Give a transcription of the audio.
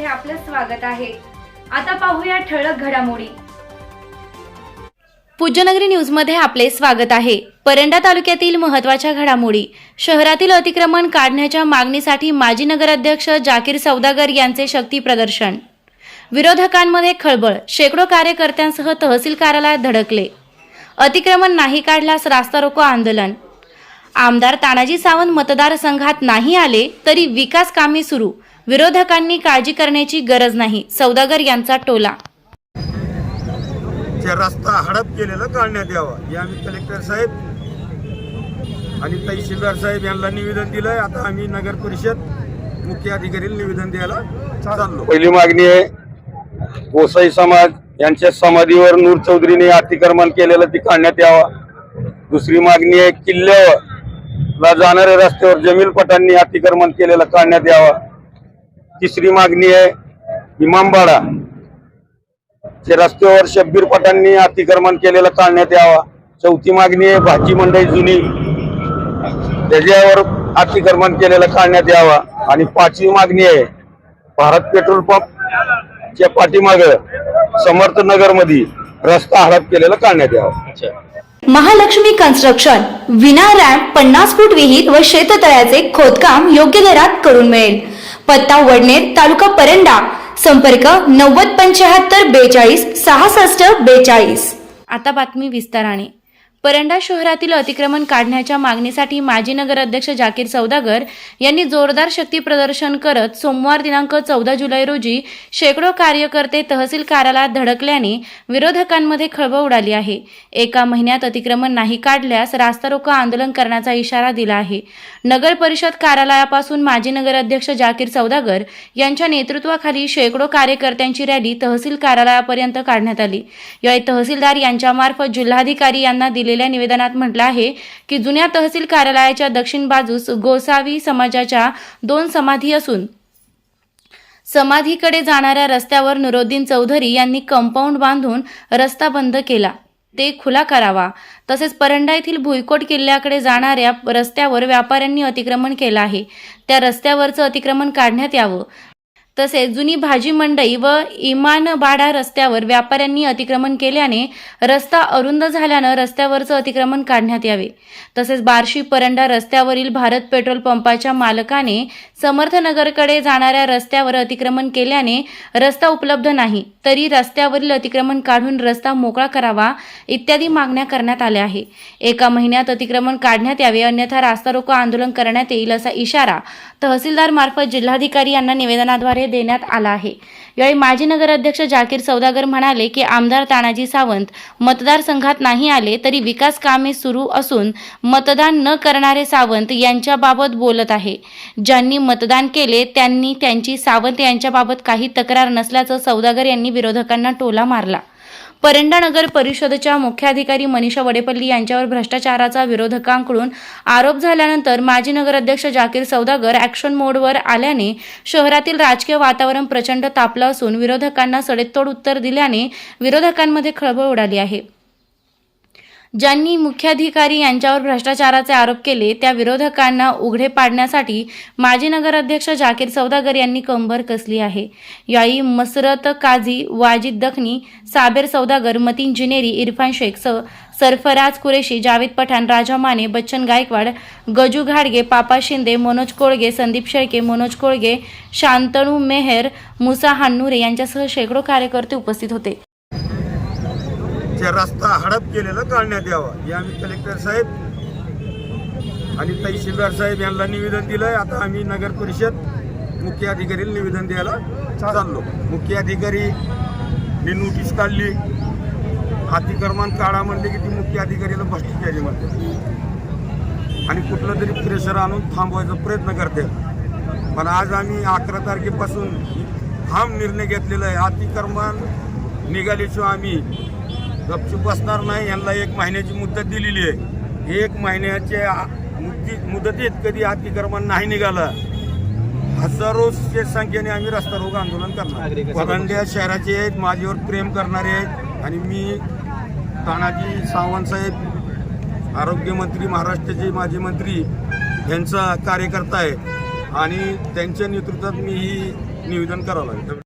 मध्ये आपलं स्वागत आहे. आता पाहूया ठळक घडामोडी. पूज्यनगरी न्यूजमध्ये आपले स्वागत आहे. परंडा तालुक्यातील महत्त्वाच्या घडामोडी. शहरातील अतिक्रमण काढण्याच्या मागणीसाठी माजी नगराध्यक्ष जाकीर सौदागर यांचे शक्ती प्रदर्शन. विरोधकांमध्ये खळबळ. शेकडो कार्यकर्त्यांसह तहसील कार्यालयात धडकले. अतिक्रमण नाही काढल्यास रास्ता रोको आंदोलन. आमदार तानाजी सावंत मतदारसंघात नाही आले तरी विकास कामे सुरू. विरोधकांनी काळजी करण्याची गरज नाही. सौदागर यांचा टोला. रस्ता हडप केलेला काढण्यात यावा. हे आम्ही कलेक्टर साहेब आणि तहसीलदार साहेब यांना निवेदन दिलंय. आता आम्ही नगर परिषद मुख्य अधिकारीला निवेदन द्यायला चाललो. पहिली मागणी आहे गोसाई समाज यांच्या समाधीवर नूर चौधरीने अतिक्रमण केलेलं ती काढण्यात यावा. दुसरी मागणी आहे किल्ल्यावर जाणाऱ्या रस्त्यावर जमील पटांनी अतिक्रमण केलेलं काढण्यात यावा. तिसरी मागणी आहे इमामबाडा. जे रस्त्यावर शब्बीर पटांनी अतिक्रमण केलेलं काढण्यात यावा. चौथी मागणी आहे भाजी मंडई जुनी. त्याच्यावर अतिक्रमण केलेलं काढण्यात यावा. आणि पाचवी मागणी आहे भारत पेट्रोल पंप च्या पाठीमाग समर्थ नगरमध्ये रस्ता हडप केलेला काढण्यात यावा. महालक्ष्मी कन्स्ट्रक्शन विना रॅम्प पन्नास फूट विहीर व शेततळ्याचे खोदकाम योग्य दरात करून मिळेल. पत्ता वडनेर तालुका परंडा. संपर्क नव्वद पंच्याहत्तर बेचाळीस सहासष्ट बेचाळीस. आता बातमी विस्ताराने. परंडा शहरातील अतिक्रमण काढण्याच्या मागणीसाठी माजी नगराध्यक्ष जाकीर सौदागर यांनी जोरदार शक्ती प्रदर्शन करत सोमवार दिनांक चौदा जुलै रोजी शेकडो कार्यकर्ते तहसील कार्यालयात धडकल्याने विरोधकांमध्ये खळबळ उडाली आहे. एका महिन्यात अतिक्रमण नाही काढल्यास रास्ता रोको आंदोलन करण्याचा इशारा दिला आहे. नगर परिषद कार्यालयापासून माजी नगराध्यक्ष जाकीर सौदागर यांच्या नेतृत्वाखाली शेकडो कार्यकर्त्यांची रॅली तहसील कार्यालयापर्यंत काढण्यात आली. यावेळी तहसीलदार यांच्यामार्फत जिल्हाधिकारी यांना दिलेल्या निवेदनात म्हटलं आहे की जुन्या तहसील कार्यालयाच्या दक्षिण बाजूस गोसावी समाजाच्या दोन समाधी असून समाधीकडे जाणाऱ्या रस्त्यावर नुरुद्दीन चौधरी यांनी कंपाऊंड बांधून रस्ता बंद केला. ते खुला करावा. तसेच परंडा येथील भुईकोट किल्ल्याकडे जाणाऱ्या रस्त्यावर व्यापाऱ्यांनी अतिक्रमण केलं आहे. त्या रस्त्यावरचं अतिक्रमण काढण्यात यावं. तसेच जुनी भाजी मंडई व इमानबाडा रस्त्यावर व्यापाऱ्यांनी अतिक्रमण केल्याने रस्ता अरुंद झाल्यानं रस्त्यावरचं अतिक्रमण काढण्यात यावे. तसेच बार्शी परंडा रस्त्यावरील भारत पेट्रोल पंपाच्या मालकाने समर्थनगरकडे जाणाऱ्या रस्त्यावर अतिक्रमण केल्याने रस्ता उपलब्ध नाही तरी रस्त्यावरील अतिक्रमण काढून रस्ता मोकळा करावा इत्यादी मागण्या करण्यात आल्या आहे. एका महिन्यात अतिक्रमण काढण्यात यावे अन्यथा रास्ता रोको आंदोलन करण्यात येईल असा इशारा तहसीलदार मार्फत जिल्हाधिकारी यांना निवेदनाद्वारे देण्यात आला आहे. यावेळी माजी नगराध्यक्ष जाकीर सौदागर म्हणाले की आमदार तानाजी सावंत मतदारसंघात नाही आले तरी विकास कामे सुरू असून मतदान न करणारे सावंत यांच्याबाबत बोलत आहे. ज्यांनी मतदान केले त्यांनी त्यांची सावंत यांच्याबाबत काही तक्रार नसल्याचं सौदागर यांनी विरोधकांना टोला मारला. परंडा नगर परिषदेच्या मुख्याधिकारी मनीषा वडेपल्ली यांच्यावर भ्रष्टाचाराचा विरोधकांकडून आरोप झाल्यानंतर माजी नगराध्यक्ष जाकीर सौदागर ॲक्शन मोडवर आल्याने शहरातील राजकीय वातावरण प्रचंड तापलं असून विरोधकांना सडेतोड उत्तर दिल्याने विरोधकांमध्ये खळबळ उडाली आहे. ज्यांनी मुख्याधिकारी यांच्यावर भ्रष्टाचाराचे आरोप केले त्या विरोधकांना उघडे पाडण्यासाठी माजी नगराध्यक्ष जाकीर सौदागर यांनी कंबर कसली आहे. याई मसरत काझी वाजिद दखनी साबेर सौदागर मतीन जिनेरी इरफान शेख स सरफराज कुरेशी जावेद पठाण राजा माने बच्चन गायकवाड गजू घाडगे पापा शिंदे मनोज कोळगे संदीप शेळके मनोज कोळगे शांतणू मेहर मुसा हान्नुरे यांच्यासह शेकडो कार्यकर्ते उपस्थित होते. ते रस्ता हडप केलेलं काढण्यात यावा. हे आम्ही कलेक्टर साहेब आणि तहसीलदार साहेब यांना निवेदन दिलंय. आता आम्ही नगर परिषद मुख्य अधिकारीला निवेदन द्यायला चाललो. मुख्य अधिकारी नोटीस काढली. अतिक्रमण काढा म्हणले की ती मुख्य अधिकारीला भ्रष्टाचारी म्हणते. आणि कुठलं तरी प्रेशर आणून थांबवायचा प्रयत्न करते. पण आज आम्ही अकरा तारखेपासून ठाम निर्णय घेतलेला आहे. अतिक्रमण निघाल्याशिवाय आम्ही गपचूप बसणार नाही यांना एक महिन्याची मुदत दिलेली आहे. एक महिन्याच्या मुदती मुदतीत कधी अतिक्रमण नाही निघालं. हजारोच्या संख्येने आम्ही रस्ता रोग आंदोलन करणार. पगंड्या शहराचे आहेत माझ्यावर प्रेम करणारे आहेत आणि मी तानाजी सावंत साहेब आरोग्यमंत्री महाराष्ट्राचे माजी मंत्री यांचा कार्यकर्ता आहे. आणि त्यांच्या नेतृत्वात मी ही निवेदन करावं लागेल.